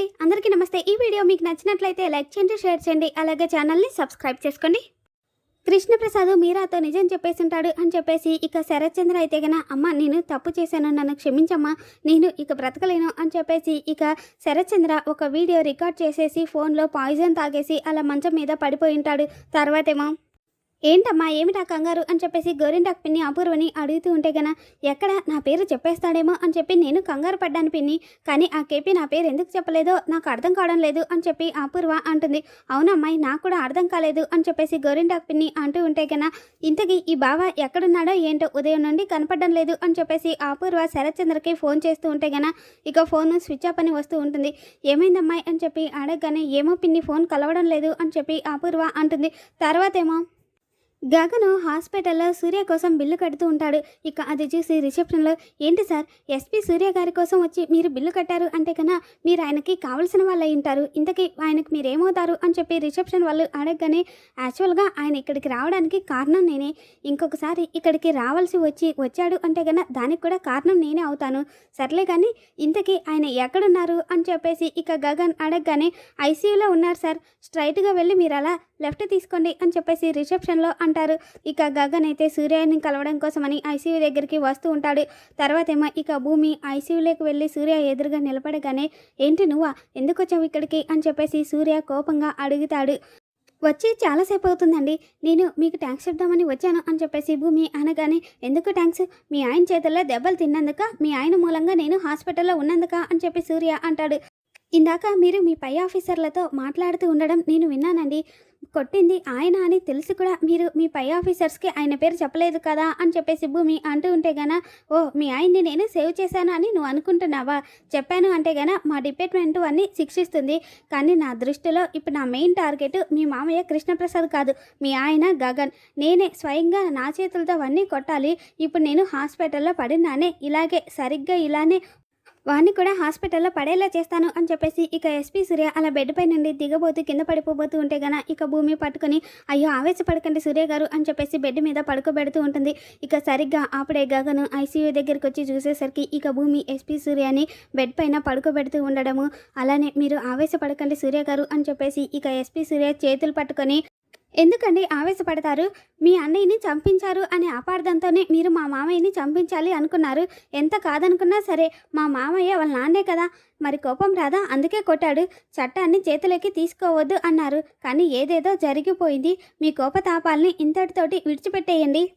అండి. అందరికీ నమస్తే. ఈ వీడియో మీకు నచ్చినట్లయితే లైక్ చేయండి షేర్ చేయండి. అలాగే ఛానల్ని సబ్స్క్రైబ్ చేసుకోండి. కృష్ణప్రసాద్ మీరాతో నిజం చెప్పేసి ఉంటాడు అని చెప్పేసి ఇక శరత్చంద్ర అయితే గన అమ్మ నేను తప్పు చేశాను నన్ను క్షమించమ్మా. నేను ఇక బ్రతకలేను. అని చెప్పేసి ఇక శరత్చంద్ర ఒక వీడియో రికార్డ్ చేసేసి ఫోన్లో పాయిజన్ తాగేసి అలా మంచం మీద పడిపోయి ఉంటాడు. తర్వాతేమో ఏంటమ్మా ఏమిటా కంగారు? అని చెప్పేసి గోరింటాకు పిన్ని అపూర్వని అడుగుతూ ఉంటే గన ఎక్కడ నా పేరు చెప్పేస్తాడేమో? అని చెప్పి నేను కంగారు పడ్డాను పిన్ని. కానీ ఆ కేపీ నా పేరు ఎందుకు చెప్పలేదో నాకు అర్థం కావడం లేదు అని చెప్పి అపూర్వ అంటుంది. అవునమ్మాయి నాకు కూడా అర్థం కాలేదు అని చెప్పేసి గోరింటాకు పిన్ని అంటూ ఉంటే గన ఇంతకీ ఈ బావ ఎక్కడున్నాడో ఏంటో ఉదయం నుండి కనపడడం లేదు అని చెప్పేసి అపూర్వ శరత్చంద్రకి ఫోన్ చేస్తూ ఉంటే గన ఇక ఫోన్ స్విచ్ ఆఫ్ అని వస్తూ ఉంటుంది. ఏమైందమ్మాయి? అని చెప్పి అడగగానే ఏమో పిన్ని ఫోన్ కలవడం లేదు అని చెప్పి అపూర్వ అంటుంది. తర్వాతేమో గగను హాస్పిటల్లో సూర్య కోసం బిల్లు కడుతూ ఉంటాడు. ఇక అది చూసి రిసెప్షన్లో ఏంటి సార్ ఎస్పీ సూర్య గారి కోసం వచ్చి మీరు బిల్లు కట్టారు అంటే కన్నా మీరు ఆయనకి కావలసిన వాళ్ళు ఉంటారు. ఇంతకీ ఆయనకి మీరు ఏమవుతారు అని చెప్పి రిసెప్షన్ వాళ్ళు అడగగానే యాక్చువల్గా ఆయన ఇక్కడికి రావడానికి కారణం నేనే. ఇంకొకసారి ఇక్కడికి రావాల్సి వచ్చి వచ్చాడు అంటే కన్నా దానికి కూడా కారణం నేనే అవుతాను. సర్లే కానీ ఇంతకీ ఆయన ఎక్కడున్నారు? అని చెప్పేసి ఇక గగన్ అడగగానే ఐసీయూలో ఉన్నారు సార్. స్ట్రైట్గా వెళ్ళి మీరు అలా లెఫ్ట్ తీసుకోండి అని చెప్పేసి రిసెప్షన్లో అంటారు. ఇక గగన్ అయితే సూర్యాన్ని కలవడం కోసమని ఐసీయూ దగ్గరికి వస్తూ ఉంటాడు. తర్వాత ఏమో ఇక భూమి ఐసీయూలోకి వెళ్ళి సూర్య ఎదురుగా నిలబడగానే ఏంటి నువ్వా? ఎందుకు వచ్చావు ఇక్కడికి? అని చెప్పేసి సూర్య కోపంగా అడుగుతాడు. వచ్చి చాలాసేపు అవుతుందండి. నేను మీకు ట్యాంక్స్ చెప్దామని వచ్చాను అని చెప్పేసి భూమి అనగానే ఎందుకు ట్యాంక్స్ మీ ఆయన చేతుల్లో దెబ్బలు తిన్నందుక? మీ ఆయన మూలంగా నేను హాస్పిటల్లో ఉన్నందుక? అని చెప్పి సూర్య అంటాడు. ఇందాక మీరు మీ పై ఆఫీసర్లతో మాట్లాడుతూ ఉండడం నేను విన్నానండి. కొట్టింది. ఆయన అని తెలిసి కూడా మీరు మీ పై ఆఫీసర్స్కి ఆయన పేరు చెప్పలేదు కదా అని చెప్పేసి భూమి అంటూ ఉంటే గన ఓ మీ ఆయన్ని నేను సేవ్ చేశాను అని నువ్వు అనుకుంటున్నావా? చెప్పాను అంటే గన మా డిపార్ట్మెంట్ అన్నీ శిక్షిస్తుంది. కానీ నా దృష్టిలో ఇప్పుడు నా మెయిన్ టార్గెట్ మీ మామయ్య కృష్ణప్రసాద్ కాదు మీ ఆయన గగన్. నేనే స్వయంగా నా చేతులతో అవన్నీ కొట్టాలి. ఇప్పుడు నేను హాస్పిటల్లో పడినానే ఇలాగే సరిగ్గా ఇలానే వాడిని కూడా హాస్పిటల్లో పడేలా చేస్తాను అని చెప్పేసి ఇక ఎస్పీ సూర్య అలా బెడ్ పై నుండి దిగబోతూ కింద పడిపోబోతూ ఉంటే గన ఇక భూమి పట్టుకొని అయ్యో ఆవేశపడకండి సూర్య గారు అని చెప్పేసి బెడ్ మీద పడుకోబెడుతూ ఉంటుంది. ఇక సరిగ్గా ఆపడే గగను ఐసీయూ దగ్గరికి వచ్చి చూసేసరికి ఇక భూమి ఎస్పీ సూర్యని బెడ్ పైన పడుకోబెడుతూ ఉండడము. అలానే మీరు ఆవేశపడకండి సూర్య గారు అని చెప్పేసి ఇక ఎస్పీ సూర్య చేతులు పట్టుకొని ఎందుకండి ఆవేశపడతారు? మీ అన్నయ్యని చంపించారు అనే అపార్థంతోనే మీరు మా మామయ్యని చంపించాలి అనుకున్నారు. ఎంత కాదనుకున్నా సరే మా మామయ్య వాళ్ళ నాన్నే కదా. మరి కోపం రాదా? అందుకే కొట్టాడు. చట్టాన్ని చేతిలోకి తీసుకోవద్దు అన్నారు. కానీ ఏదేదో జరిగిపోయింది. మీ కోపతాపాలని ఇంతటితోటి విడిచిపెట్టేయండి.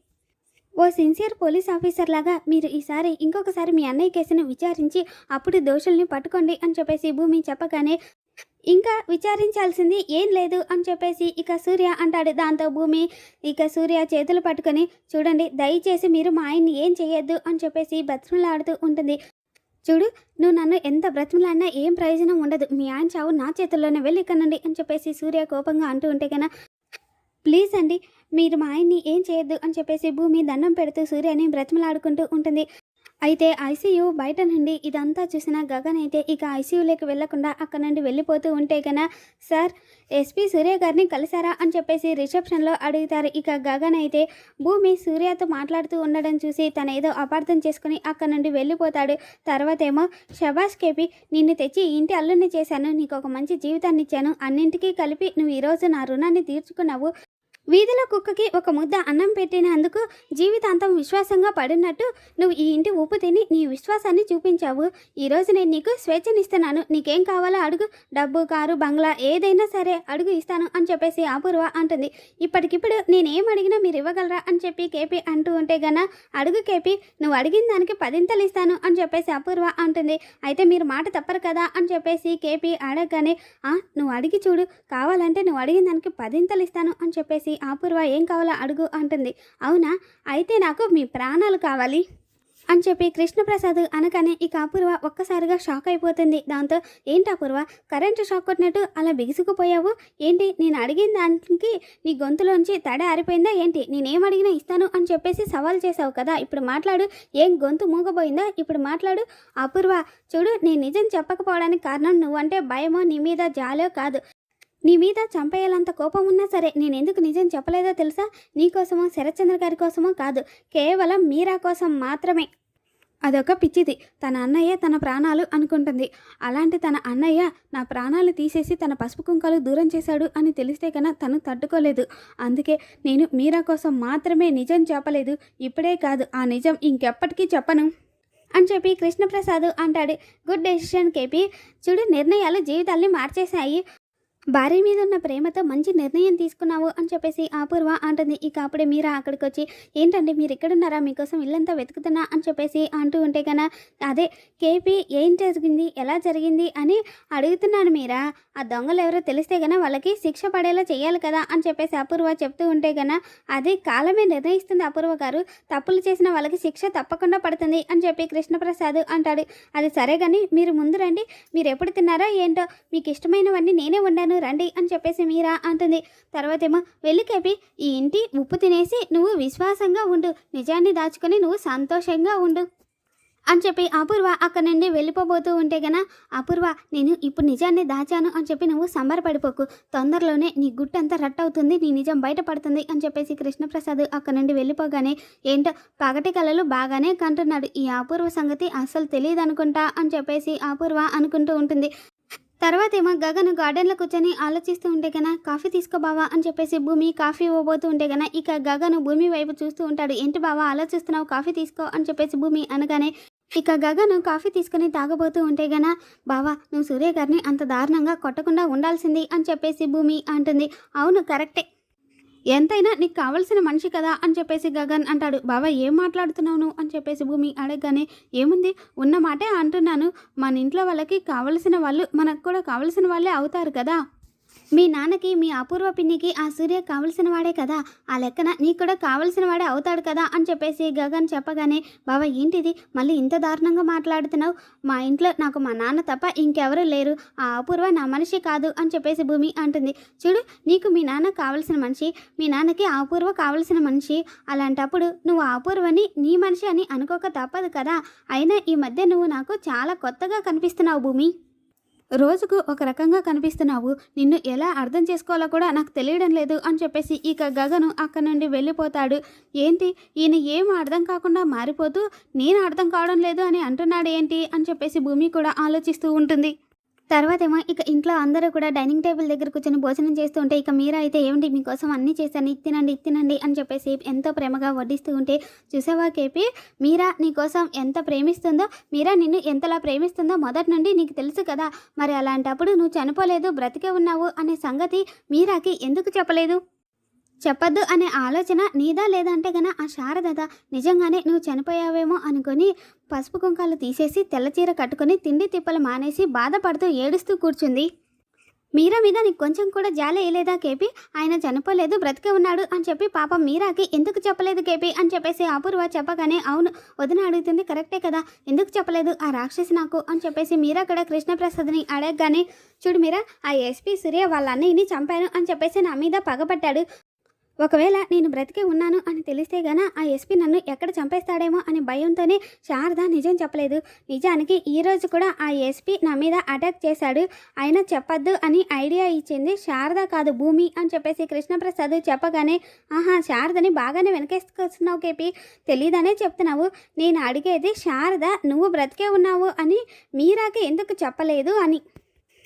ఓ సిన్సియర్ పోలీస్ ఆఫీసర్ లాగా మీరు ఈసారి ఇంకొకసారి మీ అన్నయ్య కేసును విచారించి అప్పుడు దోషుల్ని పట్టుకోండి అని చెప్పేసి భూమి చెప్పగానే ఇంకా విచారించాల్సింది ఏం లేదు అని చెప్పేసి ఇక సూర్య అంటాడు. దాంతో భూమి ఇక సూర్య చేతులు పట్టుకొని చూడండి దయచేసి మీరు మా ఆయన్ని ఏం చేయొద్దు అని చెప్పేసి బ్రతిమలాడుతూ ఉంటుంది. చూడు నువ్వు నన్ను ఎంత బ్రతిమలాడినా ఏం ప్రయోజనం ఉండదు. మీ ఆయన చావు నా చేతుల్లోనే వెళ్ళి ఇక్కడ నుండి అని చెప్పేసి సూర్య కోపంగా అంటూ ఉంటే కన్నా ప్లీజ్ అండి మీరు మా ఆయన్ని ఏం చేయొద్దు అని చెప్పేసి భూమి దండం పెడుతూ సూర్యని బ్రతిమలాడుకుంటూ ఉంటుంది. అయితే ఐసీయూ బయట నుండి ఇదంతా చూసిన గగన్ అయితే ఇక ఐసీయూలోకి వెళ్ళకుండా అక్కడ నుండి వెళ్ళిపోతూ ఉంటే కన సార్ ఎస్పీ సూర్య గారిని కలిశారా? అని చెప్పేసి రిసెప్షన్లో అడుగుతారు. ఇక గగన్ అయితే భూమి సూర్యతో మాట్లాడుతూ ఉండడం చూసి తన ఏదో అపార్థం చేసుకుని అక్కడ నుండి వెళ్ళిపోతాడు. తర్వాత ఏమో షబాష్ కేపి నిన్ను తెచ్చి ఇంటి అల్లుని చేశాను. నీకు ఒక మంచి జీవితాన్ని ఇచ్చాను. అన్నింటికీ కలిపి నువ్వు ఈరోజు నా రుణాన్ని తీర్చుకున్నావు. వీధిలో కుక్కకి ఒక ముద్ద అన్నం పెట్టినందుకు జీవితాంతం విశ్వాసంగా పడినట్టు నువ్వు ఈ ఇంటి ఉప్పు తిని నీ విశ్వాసాన్ని చూపించావు. ఈరోజు నేను నీకు స్వేచ్ఛనిస్తున్నాను. నీకేం కావాలో అడుగు. డబ్బు కారు బంగ్లా ఏదైనా సరే అడుగు ఇస్తాను అని చెప్పేసి అపూర్వ అంటుంది. ఇప్పటికిప్పుడు నేనేం అడిగినా మీరు ఇవ్వగలరా అని చెప్పి కేపీ అంటూ ఉంటే గన అడుగు కేపీ నువ్వు అడిగిన దానికి పదింతలు ఇస్తాను అని చెప్పేసి అపూర్వ అంటుంది. అయితే మీరు మాట తప్పరు కదా అని చెప్పేసి కేపీ అడగగానే నువ్వు అడిగి చూడు. కావాలంటే నువ్వు అడిగిన దానికి పదింతలు ఇస్తాను అని చెప్పేసి అపూర్వ ఏం కావాలో అడుగు అంటుంది. అవునా? అయితే నాకు మీ ప్రాణాలు కావాలి అని చెప్పి కృష్ణప్రసాద్ అనగానే ఇక అపూర్వ ఒక్కసారిగా షాక్ అయిపోతుంది. దాంతో ఏంటి అపూర్వ? కరెంటు షాక్ కొట్టినట్టు అలా బిగుసుకుపోయావు? ఏంటి? నేను అడిగిన దానికి నీ గొంతులోంచి తడ ఆరిపోయిందా? ఏంటి? నేనేం అడిగినా ఇస్తాను అని చెప్పేసి సవాల్ చేసావు కదా. ఇప్పుడు మాట్లాడు. ఏం గొంతు మూగబోయిందా? ఇప్పుడు మాట్లాడు. అపూర్వ చూడు నేను నిజం చెప్పకపోవడానికి కారణం నువ్వంటే భయమో నీ మీద జాలో కాదు. నీ మీద చంపేయాలంత కోపం ఉన్నా సరే నేను ఎందుకు నిజం చెప్పలేదో తెలుసా? నీకోసమో శరత్చంద్ర గారి కోసమో కాదు. కేవలం మీరా కోసం మాత్రమే. అదొక పిచ్చిది. తన అన్నయ్య తన ప్రాణాలు అనుకుంటుంది. అలాంటి తన అన్నయ్య నా ప్రాణాలు తీసేసి తన పసుపు కుంకాలు దూరం చేశాడు అని తెలిస్తే కన్నా తను తట్టుకోలేదు. అందుకే నేను మీరా కోసం మాత్రమే నిజం చెప్పలేదు. ఇప్పుడే కాదు ఆ నిజం ఇంకెప్పటికీ చెప్పను. అని చెప్పి కృష్ణప్రసాద్ అంటాడు. Good decision KP. చూడు నిర్ణయాలు జీవితాల్ని మార్చేశాయి. భార్య మీద ఉన్న ప్రేమతో మంచి నిర్ణయం తీసుకున్నావు అని చెప్పేసి అపూర్వ అంటుంది. ఇక అప్పుడే మీరా అక్కడికి వచ్చి ఏంటండి మీరు ఎక్కడున్నారా మీకోసం ఇల్లంతా వెతుకుతున్నా? అని చెప్పేసి అంటూ ఉంటే కన్నా అదే కేపీ ఏం జరిగింది? ఎలా జరిగింది? అని అడుగుతున్నాను మీరా. ఆ దొంగలు ఎవరో తెలిస్తే గన వాళ్ళకి శిక్ష పడేలా చేయాలి కదా అని చెప్పేసి అపూర్వ చెప్తూ ఉంటే గన అది కాలమే నిర్ణయిస్తుంది అపూర్వ గారు. తప్పులు చేసిన వాళ్ళకి శిక్ష తప్పకుండా పడుతుంది అని చెప్పి కృష్ణప్రసాద్ అంటాడు. అది సరే కానీ మీరు ముందు రండి. మీరు ఎప్పుడు తిన్నారో? ఏంటో? మీకు ఇష్టమైనవన్నీ నేనే వండాను. రండి అని చెప్పేసి మీరా అంటుంది. తర్వాత ఏమో వెళ్ళి కేపి ఈ ఇంటి ఉప్పు తినేసి నువ్వు విశ్వాసంగా ఉండు నిజాన్ని దాచుకొని నువ్వు సంతోషంగా ఉండు అని చెప్పి అపూర్వ అక్కడి నుండి వెళ్ళిపోబోతూ ఉంటే గన అపూర్వ నేను ఇప్పుడు నిజాన్ని దాచాను అని చెప్పి నువ్వు సంబరపడిపోకు. తొందరలోనే నీ గుట్టంతా రట్ అవుతుంది నీ నిజం బయటపడుతుంది అని చెప్పేసి కృష్ణప్రసాద్ అక్కడి నుండి వెళ్ళిపోగానే ఏంటో పగటి కళలు బాగానే కంటున్నాడు. ఈ అపూర్వ సంగతి అస్సలు తెలియదు అనుకుంటా అని చెప్పేసి అపూర్వ అనుకుంటూ ఉంటుంది. తర్వాత ఏమో గగన్ గార్డెన్లో కూర్చొని ఆలోచిస్తూ ఉంటే కన్నా కాఫీ తీసుకో బావా అని చెప్పేసి భూమి కాఫీ ఇవ్వబోతూ ఉంటే కన్నా ఇక గగన్ భూమి వైపు చూస్తూ ఉంటాడు. ఏంటి బావా ఆలోచిస్తున్నావు? కాఫీ తీసుకో అని చెప్పేసి భూమి అనగానే ఇక గగను కాఫీ తీసుకుని తాగబోతూ ఉంటే గన బావా నువ్వు సూర్య గారిని అంత దారుణంగా కొట్టకుండా ఉండాల్సింది అని చెప్పేసి భూమి అంటుంది. అవును కరెక్టే. ఎంతైనా నీకు కావలసిన మనిషి కదా అని చెప్పేసి గగన్ అంటాడు. బాబా ఏం మాట్లాడుతున్నావు అని చెప్పేసి భూమి అడగగానే ఏముంది? ఉన్న మాటే అంటున్నాను. మన ఇంట్లో వాళ్ళకి కావలసిన వాళ్ళు మనకు కూడా కావలసిన వాళ్ళే అవుతారు కదా. మీ నాన్నకి మీ అపూర్వ పిన్నికి ఆ సూర్య కావలసిన వాడే కదా? ఆ లెక్కన నీకు కూడా కావలసిన వాడే అవుతాడు కదా? అని చెప్పేసి గగన్ చెప్పగానే బాబా ఏంటిది? మళ్ళీ ఇంత దారుణంగా మాట్లాడుతున్నావు? మా ఇంట్లో నాకు మా నాన్న తప్ప ఇంకెవరూ లేరు. ఆ అపూర్వ నా మనిషి కాదు అని చెప్పేసి భూమి అంటుంది. చూడు నీకు మీ నాన్న కావలసిన మనిషి మీ నాన్నకి ఆ అపూర్వ కావలసిన మనిషి. అలాంటప్పుడు నువ్వు ఆ అపూర్వని నీ మనిషి అని అనుకోక తప్పదు కదా? అయినా ఈ మధ్య నువ్వు నాకు చాలా కొత్తగా కనిపిస్తున్నావు భూమి. రోజుకు ఒక రకంగా కనిపిస్తున్నావు. నిన్ను ఎలా అర్థం చేసుకోవాలో కూడా నాకు తెలియడం లేదు అని చెప్పేసి ఇక గగను అక్కడి నుండి వెళ్ళిపోతాడు. ఏంటి? ఈయన ఏం అర్థం కాకుండా మారిపోతూ నేను అర్థం కావడం లేదు అని అంటున్నాడు ఏంటి? అని చెప్పేసి భూమి కూడా ఆలోచిస్తూ ఉంటుంది. తర్వాత ఏమో ఇక ఇంట్లో అందరూ కూడా డైనింగ్ టేబుల్ దగ్గర కూర్చొని భోజనం చేస్తూ ఉంటే ఇక మీరా అయితే ఏమిటి మీకోసం అన్నీ చేశాను ఇది తినండి ఇది తినండి అని చెప్పేసి ఎంతో ప్రేమగా వడ్డిస్తూ ఉంటే చూసావా కేపీ? మీరా నీకోసం ఎంత ప్రేమిస్తుందో మీరా నిన్ను ఎంతలా ప్రేమిస్తుందో మొదటి నుండి నీకు తెలుసు కదా. మరి అలాంటప్పుడు నువ్వు చనిపోలేదు బ్రతికే ఉన్నావు అనే సంగతి మీరాకి ఎందుకు చెప్పలేదు? చెప్పద్దు అనే ఆలోచన నీదా లేదంటే గన ఆ శారదద నిజంగానే నువ్వు చనిపోయావేమో అనుకొని పసుపు కుంకాలు తీసేసి తెల్లచీర కట్టుకొని తిండి తిప్పలు మానేసి బాధపడుతూ ఏడుస్తూ కూర్చుంది. మీరా మీద నీకు కొంచెం కూడా జాలి వేయలేదా కేపీ? ఆయన చనిపోలేదు బ్రతికే ఉన్నాడు అని చెప్పి పాపం మీరాకి ఎందుకు చెప్పలేదు కేపీ? అని చెప్పేసి అపూర్వ చెప్పగానే అవును వదిన అడుగుతుంది కరెక్టే కదా ఎందుకు చెప్పలేదు ఆ రాక్షసి నాకు? అని చెప్పేసి మీరా కూడా కృష్ణప్రసాద్ని అడగగానే చూడు మీరా ఆ ఎస్పీ సూర్య వాళ్ళ అన్నయ్యని చంపాను అని చెప్పేసి నా మీద పగపట్టాడు ఒకవేళ నేను బ్రతికే ఉన్నాను అని తెలిస్తే గన ఆ ఎస్పీ నన్ను ఎక్కడ చంపేస్తాడేమో అని భయంతోనే శారద నిజం చెప్పలేదు. నిజానికి ఈ రోజు కూడా ఆ ఎస్పీ నా మీద అటాక్ చేశాడు. అయినా చెప్పద్దు అని ఐడియా ఇచ్చింది శారద కాదు భూమి అని చెప్పేసి కృష్ణప్రసాద్ చెప్పగానే ఆహా శారదని బాగానే వెనకేసుకొస్తున్నావు కేపీ. తెలీదనే చెప్తున్నావు. నేను అడిగేది శారద నువ్వు బ్రతికే ఉన్నావు అని మీరాకి ఎందుకు చెప్పలేదు అని.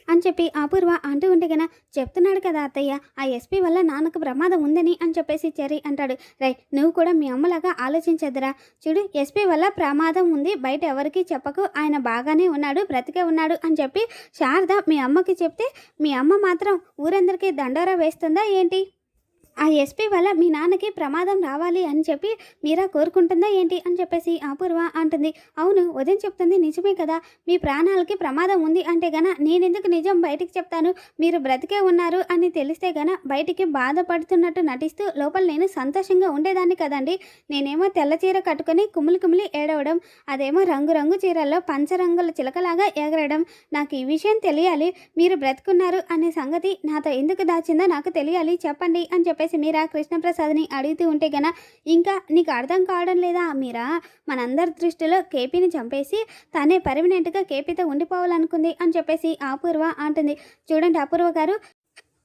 అని చెప్పి అపూర్వ అంటూ ఉంటే గన చెప్తున్నాడు కదా అత్తయ్య ఆ ఎస్పీ వల్ల నాన్నకు ప్రమాదం ఉందని అని చెప్పేసి చెర్రీ అంటాడు. రై నువ్వు కూడా మీ అమ్మలాగా ఆలోచించద్దురా. చూడు ఎస్పీ వల్ల ప్రమాదం ఉంది బయట ఎవరికీ చెప్పకు ఆయన బాగానే ఉన్నాడు బ్రతికే ఉన్నాడు అని చెప్పి శారద మీ అమ్మకి చెప్తే మీ అమ్మ మాత్రం ఊరందరికీ దండోరా వేస్తుందా ఏంటి? ఆ ఎస్పీ వల్ల మీ నాన్నకి ప్రమాదం రావాలి అని చెప్పి మీరా కోరుకుంటుందా ఏంటి అని చెప్పేసి అపూర్వ అంటుంది. అవును ఉదయం చెప్తుంది నిజమే కదా. మీ ప్రాణాలకి ప్రమాదం ఉంది అంటే గన నేనెందుకు నిజం బయటికి చెప్తాను? మీరు బ్రతికే ఉన్నారు అని తెలిస్తే గన బయటికి బాధపడుతున్నట్టు నటిస్తూ లోపల నేను సంతోషంగా ఉండేదాన్ని కదండి. నేనేమో తెల్ల చీర కట్టుకొని కుమిలి కుమిలి ఏడవడం అదేమో రంగురంగు చీరల్లో పంచరంగుల చిలకలాగా ఎగరడం నాకు ఈ విషయం తెలియాలి. మీరు బ్రతుకున్నారు అనే సంగతి నాతో ఎందుకు దాచిందో నాకు తెలియాలి చెప్పండి అని చెప్పేసి మీరా కృష్ణప్రసాద్ని అడుగుతూ ఉంటే గన ఇంకా నీకు అర్థం కావడం లేదా మీరా? మనందరి దృష్టిలో కేపీని చంపేసి తనే పర్మనెంట్గా కేపీతో ఉండిపోవాలనుకుంది అని చెప్పేసి అపూర్వ అంటుంది. చూడండి అపూర్వ గారు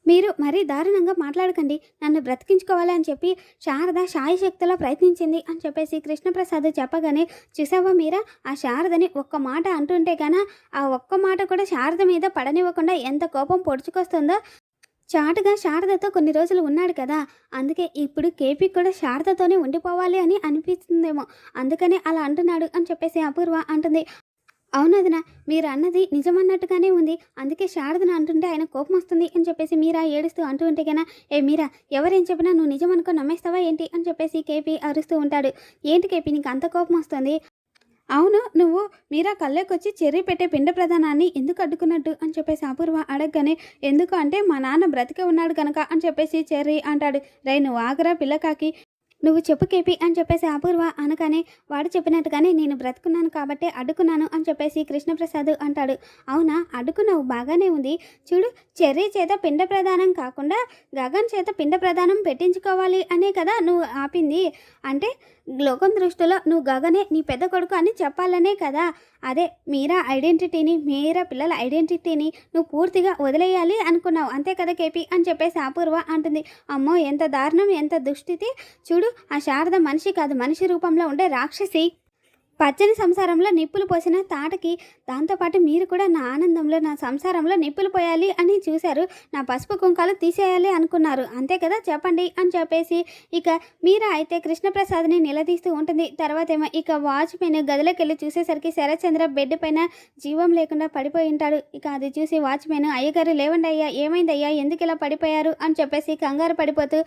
మీరు మరీ దారుణంగా మాట్లాడకండి. నన్ను బ్రతికించుకోవాలి అని చెప్పి శారద సాయి శక్తిలో ప్రయత్నించింది అని చెప్పేసి కృష్ణప్రసాద్ చెప్పగానే చూసావా మీరా? ఆ శారదని ఒక్క మాట అంటుంటే గాన ఆ ఒక్క మాట కూడా శారద మీద పడనివ్వకుండా ఎంత కోపం పొడుచుకొస్తుందో చాటుగా శారదతో కొన్ని రోజులు ఉన్నాడు కదా అందుకే ఇప్పుడు కేపీ కూడా శారదతోనే ఉండిపోవాలి అని అనిపిస్తుందేమో. అందుకనే అలా అంటున్నాడు అని చెప్పేసి అపూర్వ అంటుంది. అవును వదిన మీరు అన్నది నిజమన్నట్టుగానే ఉంది. అందుకే శారదను అంటుంటే ఆయన కోపం వస్తుంది అని చెప్పేసి మీరా ఏడుస్తూ అంటూ ఉంటే కన్నా ఏ మీరా ఎవరేం చెప్పినా నువ్వు నిజం అనుకో నమ్మేస్తావా ఏంటి? అని చెప్పేసి కేపీ అరుస్తూ ఉంటాడు. ఏంటి కేపీ నీకు అంత కోపం వస్తుంది? అవును నువ్వు మీరా కళ్ళకొచ్చి చెర్రీ పెట్టే పిండ ప్రధానాన్ని ఎందుకు అడ్డుకున్నట్టు అని చెప్పేసి అపూర్వ అడగగానే ఎందుకు అంటే మా నాన్న బ్రతికే ఉన్నాడు కనుక అని చెప్పేసి చెర్రీ అంటాడు. రై నువ్వు ఆగరా పిల్లకాకి నువ్వు చెప్పు కేపీ అని చెప్పేసి అపూర్వ అనగానే వాడు చెప్పినట్టుగానే నేను బ్రతుకున్నాను కాబట్టి అడ్డుకున్నాను అని చెప్పేసి కృష్ణప్రసాద్ అంటాడు. అవునా? అడ్డుకున్నావు. బాగానే ఉంది. చూడు చెర్రీ చేత పిండ ప్రదానం కాకుండా గగన్ చేత పిండ ప్రదానం పెట్టించుకోవాలి అనే కదా నువ్వు ఆపింది. అంటే లోకం దృష్టిలో నువ్వు గగనే నీ పెద్ద కొడుకు అని చెప్పాలనే కదా. అదే మీరా ఐడెంటిటీని మీరా పిల్లల ఐడెంటిటీని నువ్వు పూర్తిగా వదిలేయాలి అనుకున్నావు. అంతే కదా కేపీ అని చెప్పేసి అపూర్వ అంటుంది. అమ్మో ఎంత దారుణం ఎంత దుస్థితి. చూడు ఆ శారద మనిషి కాదు మనిషి రూపంలో ఉండే రాక్షసి. పచ్చని సంసారంలో నిప్పులు పోసిన తాటకి దాంతోపాటు మీరు కూడా నా ఆనందంలో నా సంసారంలో నిప్పులు పోయాలి అని చూశారు. నా పసుపు కుంకాలు తీసేయాలి అనుకున్నారు. అంతే కదా? చెప్పండి అని చెప్పేసి ఇక మీరా అయితే కృష్ణప్రసాద్ని నిలదీస్తూ ఉంటుంది. తర్వాత ఏమో ఇక వాచ్మెన్ గదిలోకి వెళ్ళి చూసేసరికి శరత్చంద్ర బెడ్ పైన జీవం లేకుండా పడిపోయి ఉంటాడు. ఇక అది చూసి వాచ్మెన్ అయ్యగారు లేవండి అయ్యా ఏమైందయ్యా? ఎందుకు ఇలా పడిపోయారు? అని చెప్పేసి కంగారు పడిపోతూ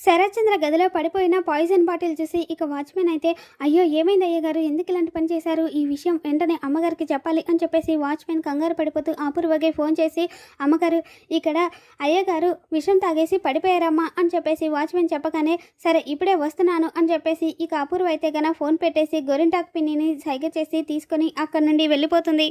శరత్చంద్ర గదిలో పడిపోయిన పాయిజన్ బాటిల్ చూసి ఇక వాచ్మెన్ అయితే అయ్యో ఏమైంది అయ్యగారు? ఎందుకు ఇలాంటి పని చేశారు? ఈ విషయం వెంటనే అమ్మగారికి చెప్పాలి అని చెప్పేసి వాచ్మెన్ కంగారు పడిపోతూ అపూర్వగే ఫోన్ చేసి అమ్మగారు ఇక్కడ అయ్యగారు విషం తాగేసి పడిపోయారమ్మా అని చెప్పేసి వాచ్మెన్ చెప్పగానే సరే ఇప్పుడే వస్తున్నాను అని చెప్పేసి ఇక అపూర్వ అయితే గన ఫోన్ పెట్టేసి గొరింటాక్ పిన్నిని సైగ చేసి తీసుకొని అక్కడి నుండి వెళ్ళిపోతుంది.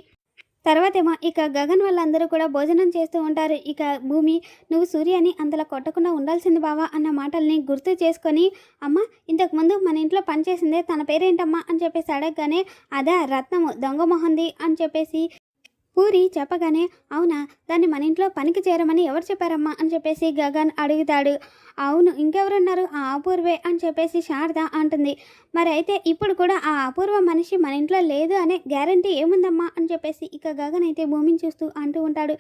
తర్వాతేమో ఇక గగన్ వాళ్ళందరూ కూడా భోజనం చేస్తూ ఉంటారు. ఇక భూమి నువ్వు సూర్యని అంతలా కొట్టకుండా ఉండాల్సింది బావా అన్న మాటల్ని గుర్తు చేసుకొని అమ్మ ఇంతకుముందు మన ఇంట్లో పనిచేసిందే తన పేరేంటమ్మా అని చెప్పేసి అడగగానే అదే రత్నము దొంగ మొహంది అని చెప్పేసి పూరి చెప్పగానే అవునా దాన్ని మన ఇంట్లో పనికి చేరమని ఎవరు చెప్పారమ్మా? అని చెప్పేసి గగన్ అడుగుతాడు. అవును ఇంకెవరున్నారు? ఆ అపూర్వే అని చెప్పేసి శారద అంటుంది. మరి అయితే ఇప్పుడు కూడా ఆ అపూర్వ మనిషి మన ఇంట్లో లేదు అనే గ్యారంటీ ఏముందమ్మా? అని చెప్పేసి ఇక గగన్ అయితే భూమిని చూస్తూ అంటూ ఉంటాడు.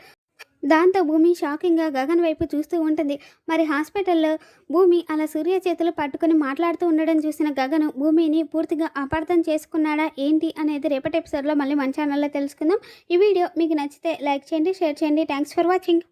దాంతో భూమి షాకింగ్గా గగన్ వైపు చూస్తూ ఉంటుంది. మరి హాస్పిటల్లో భూమి అలా సూర్య చేతులు పట్టుకొని మాట్లాడుతూ ఉండడం చూసిన గగను భూమిని పూర్తిగా అపార్థం చేసుకున్నాడా ఏంటి అనేది రేపటి ఎపిసోడ్లో మళ్ళీ మన ఛానల్లో తెలుసుకుందాం. ఈ వీడియో మీకు నచ్చితే లైక్ చేయండి షేర్ చేయండి. Thanks for watching